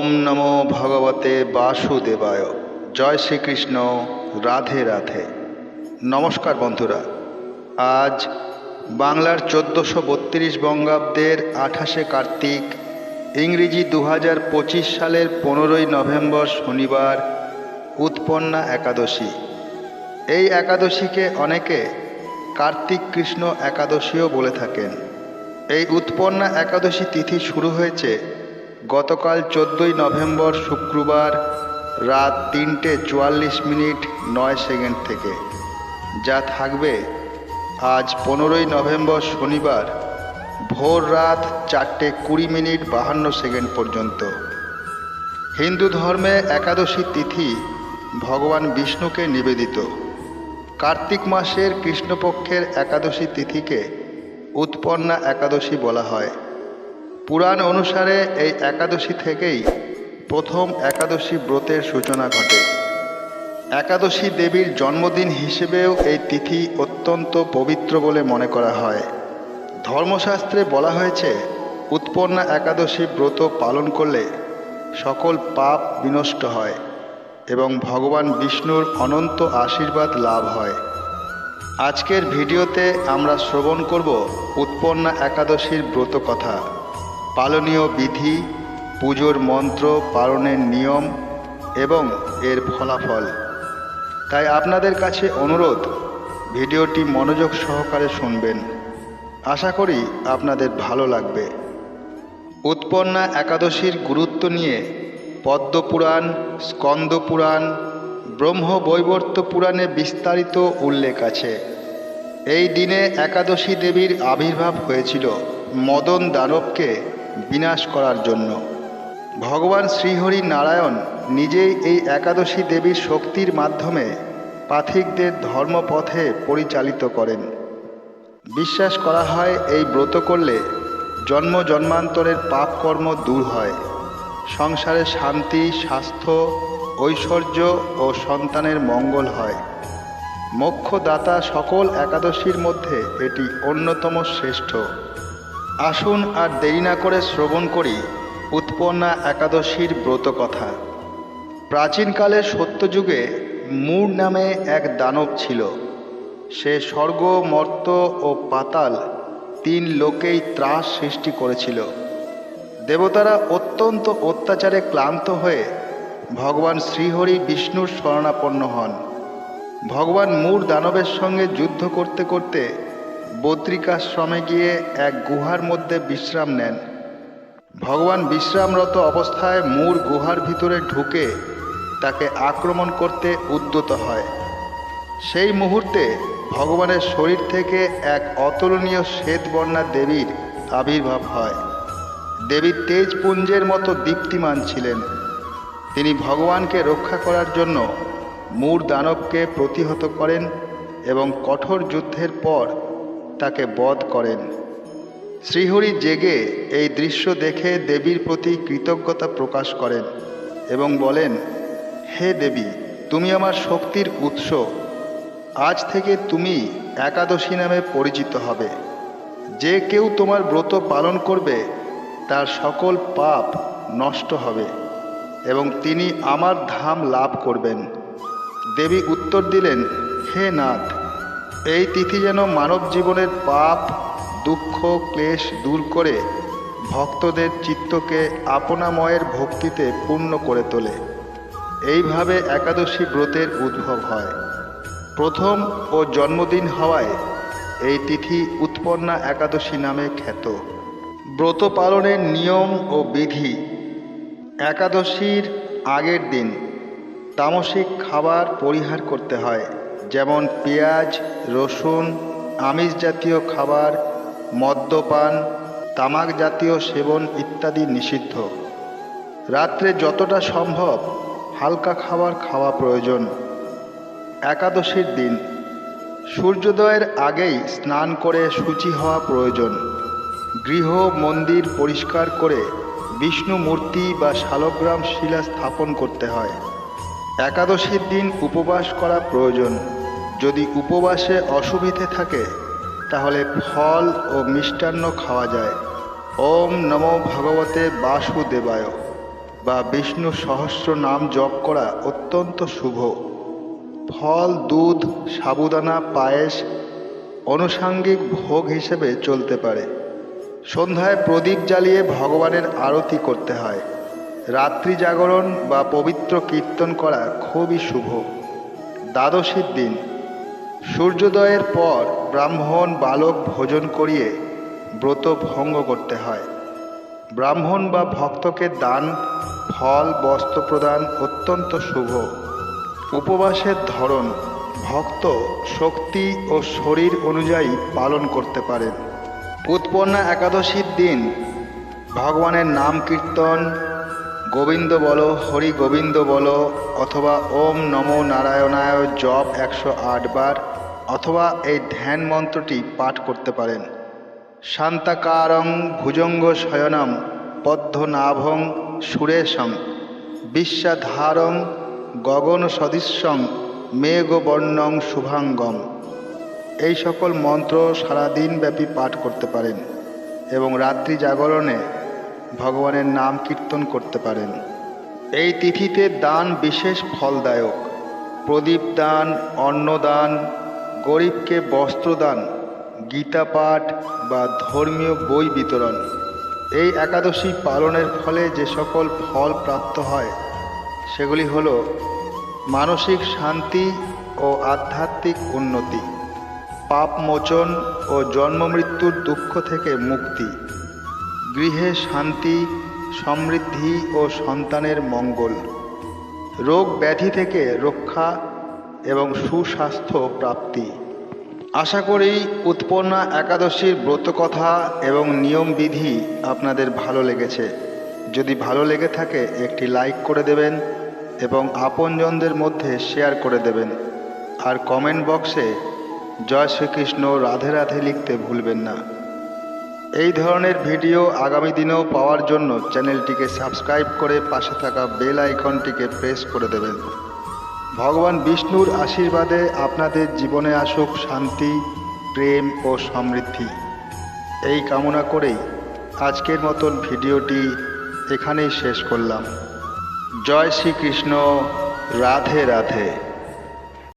ওম নমো ভগবতে বাসুদেবায়। জয় শ্রীকৃষ্ণ, রাধে রাধে। নমস্কার বন্ধুরা, আজ বাংলার চোদ্দোশো বত্রিশ বঙ্গাব্দের আঠাশে কার্তিক, ইংরেজি দু হাজার পঁচিশ সালের পনেরোই নভেম্বর শনিবার, উৎপন্না একাদশী। এই একাদশীকে অনেকে কার্তিক কৃষ্ণ একাদশীও বলে থাকেন। এই উৎপন্না একাদশী তিথি শুরু হয়েছে গতকাল চোদ্দোই নভেম্বর শুক্রবার রাত তিনটে চুয়াল্লিশ মিনিট নয় সেকেন্ড থেকে। যা থাকবে আজ পনেরোই নভেম্বর শনিবার ভোর রাত চারটে কুড়ি মিনিট বাহান্ন সেকেন্ড পর্যন্ত। হিন্দু ধর্মে একাদশী তিথি ভগবান বিষ্ণুকে নিবেদিত। কার্তিক মাসের কৃষ্ণপক্ষের একাদশী তিথিকে উৎপন্না একাদশী বলা হয়। পুরাণ অনুসারে এই একাদশী থেকেই প্রথম একাদশী ব্রতের সূচনা ঘটে। একাদশী দেবীর জন্মদিন হিসেবেও এই তিথি অত্যন্ত পবিত্র বলে মনে করা হয়। ধর্মশাস্ত্রে বলা হয়েছে, উৎপন্না একাদশী ব্রত পালন করলে সকল পাপ বিনষ্ট হয় এবং ভগবান বিষ্ণুর অনন্ত আশীর্বাদ লাভ হয়। আজকের ভিডিওতে আমরা শ্রবণ করব উৎপন্না একাদশীর ব্রত কথা। পালনীয় বিধি, পুজোর মন্ত্র, পালনের নিয়ম এবং এর ফলাফল। তাই আপনাদের কাছে অনুরোধ, ভিডিওটি মনোযোগ সহকারে শুনবেন। আশা করি আপনাদের ভালো লাগবে। উৎপন্না একাদশীর গুরুত্ব নিয়ে পদ্মপুরাণ, স্কন্দপুরাণ, ব্রহ্মবৈবর্ত পুরাণে বিস্তারিত উল্লেখ আছে। এই দিনে একাদশী দেবীর আবির্ভাব হয়েছিল মদন দানবকে বিনাশ করার জন্য। ভগবান শ্রীহরি নারায়ণ নিজেই এই একাদশী দেবীর শক্তির মাধ্যমে পাথিকদের ধর্মপথে পরিচালিত করেন। বিশ্বাস করা হয় এই ব্রত করলে জন্ম জন্মান্তরের পাপকর্ম দূর হয়। সংসারে শান্তি, স্বাস্থ্য, ঐশ্বর্য ও সন্তানের মঙ্গল হয়। মোক্ষদাতা সকল একাদশীর মধ্যে এটি অন্যতম শ্রেষ্ঠ। আসুন আর দেরি না করে শ্রবণ করি উৎপন্না একাদশীর ব্রত কথা। প্রাচীনকালে সত্যযুগে মূর নামে এক দানব ছিল। সে স্বর্গ, মর্ত ও পাতাল তিন লোকেই ত্রাস সৃষ্টি করেছিল। দেবতারা অত্যন্ত অত্যাচারে ক্লান্ত হয়ে ভগবান শ্রীহরি বিষ্ণুর শরণাপন্ন হন। ভগবান মূর দানবের সঙ্গে যুদ্ধ করতে করতে বদ্রিকাশ্রমে গিয়ে এক গুহার মধ্যে বিশ্রাম নেন। ভগবান বিশ্রামরত অবস্থায় মূর গুহার ভিতরে ঢুকে তাকে আক্রমণ করতে উদ্যত হয়। সেই মুহূর্তে ভগবানের শরীর থেকে এক অতুলনীয় শ্বেতবর্ণা দেবীর আবির্ভাব হয়। দেবী তেজপুঞ্জের মতো দীপ্তিমান ছিলেন। তিনি ভগবানকে রক্ষা করার জন্য মূর দানবকে প্রতিহত করেন এবং কঠোর যুদ্ধের পর তাকে বধ করেন। শ্রীহরি জেগে এই দৃশ্য দেখে দেবীর প্রতি কৃতজ্ঞতা প্রকাশ করেন এবং বলেন, হে দেবী, তুমি আমার শক্তির উৎস। আজ থেকে তুমি একাদশী নামে পরিচিত হবে। যে কেউ তোমার ব্রত পালন করবে, তার সকল পাপ নষ্ট হবে এবং তিনি আমার ধাম লাভ করবেন। দেবী উত্তর দিলেন, হে নাথ এই তিথি যেন মানব জীবনের পাপ, দুঃখ, ক্লেশ দূর করে ভক্তদের চিত্তকে আপনাময়ের ভক্তিতে পূর্ণ করে তোলে। এইভাবে একাদশী ব্রতের উদ্ভব হয়। প্রথম ও জন্মদিন হওয়ায় এই তিথি উৎপন্না একাদশী নামে খ্যাত। ব্রত পালনের নিয়ম ও বিধি। একাদশীর আগের দিন তামসিক খাবার পরিহার করতে হয়। যেমন পেঁয়াজ, রসুন, আমিষ জাতীয় খাবার, মদ্যপান, তামাক জাতীয় সেবন ইত্যাদি নিষিদ্ধ। রাত্রে যতটা সম্ভব হালকা খাবার খাওয়া প্রয়োজন। একাদশীর দিন, সূর্যোদয়ের আগেই স্নান করে শুচি হওয়া প্রয়োজন। গৃহ মন্দির পরিষ্কার করে বিষ্ণু মূর্তি বা শালগ্রাম শিলা স্থাপন করতে হয়। একাদশীর দিন উপবাস করা প্রয়োজন। যদি উপবাসে অসুবিধে থাকে, তাহলে ফল ও মিষ্টান্ন খাওয়া যায়। ওম নমো ভগবতে বাসুদেবায়। বা বিষ্ণু সহস্র নাম জপ করা অত্যন্ত শুভ। ফল, দুধ, সাবুদানা, পায়েস অনুষাঙ্গিক ভোগ হিসেবে চলতে পারে। সন্ধ্যায় প্রদীপ জ্বালিয়ে ভগবানের আরতি করতে হয়। রাত্রি জাগরণ বা পবিত্র কীর্তন করা খুবই শুভ। দ্বাদশীর দিন। সূর্যোদয়ের পর ব্রাহ্মণ বালক ভোজন করিয়ে ব্রত ভঙ্গ করতে হয়। ব্রাহ্মণ বা ভক্তকে দান, ফল, বস্ত্র প্রদান অত্যন্ত শুভ। উপবাসের ধরন, ভক্ত শক্তি ও শরীর অনুযায়ী পালন করতে পারেন। উৎপন্না একাদশীর দিন ভগবানের নাম কীর্তন, গোবিন্দ বলো, হরি গোবিন্দ বলো, অথবা ওম নমো নারায়ণায় জপ একশো আট বার অথবা এই ধ্যান মন্ত্রটি পাঠ করতে পারেন। শান্তাকারং ভুজঙ্গ শয়নম পদ্মনাভং সুরেশং বিশ্বাধারং গগন সদৃশ্যং মেঘবর্ণং শুভাঙ্গম। এই সকল মন্ত্র সারাদিন ব্যাপী পাঠ করতে পারেন এবং রাত্রি জাগরণে ভগবানের নাম কীর্তন করতে পারেন। এই তিথিতে দান বিশেষ ফলদায়ক। প্রদীপ দান অন্নদান গরিবকে বস্ত্রদান গীতা পাঠ বা ধর্মীয় বই বিতরণ। এই একাদশী পালনের ফলে যে সকল ফল প্রাপ্ত হয়, সেগুলি হল মানসিক শান্তি ও আধ্যাত্মিক উন্নতি, পাপ মোচন ও জন্মমৃত্যুর দুঃখ থেকে মুক্তি, গৃহে শান্তি, সমৃদ্ধি ও সন্তানের মঙ্গল, রোগ ব্যাধি থেকে রক্ষা এবং সুস্বাস্থ্য প্রাপ্তি। আশা করি উৎপন্না একাদশীর ব্রতকথা এবং নিয়মবিধি আপনাদের ভালো লেগেছে। যদি ভালো লেগে থাকে, একটি লাইক করে দেবেন এবং আপনজনদের মধ্যে শেয়ার করে দেবেন। আর কমেন্ট বক্সে জয় শ্রীকৃষ্ণ রাধে রাধে লিখতে ভুলবেন না। এই ধরনের ভিডিও আগামী দিনেও পাওয়ার জন্য চ্যানেলটিকে সাবস্ক্রাইব করে পাশে থাকা বেল আইকনটিকে প্রেস করে দেবেন। ভগবান বিষ্ণুর আশীর্বাদে আপনাদের জীবনে আসুক শান্তি, প্রেম ও সমৃদ্ধি। এই কামনা করেই আজকের মতন ভিডিওটি এখানেই শেষ করলাম। জয় শ্রীকৃষ্ণ। রাধে রাধে।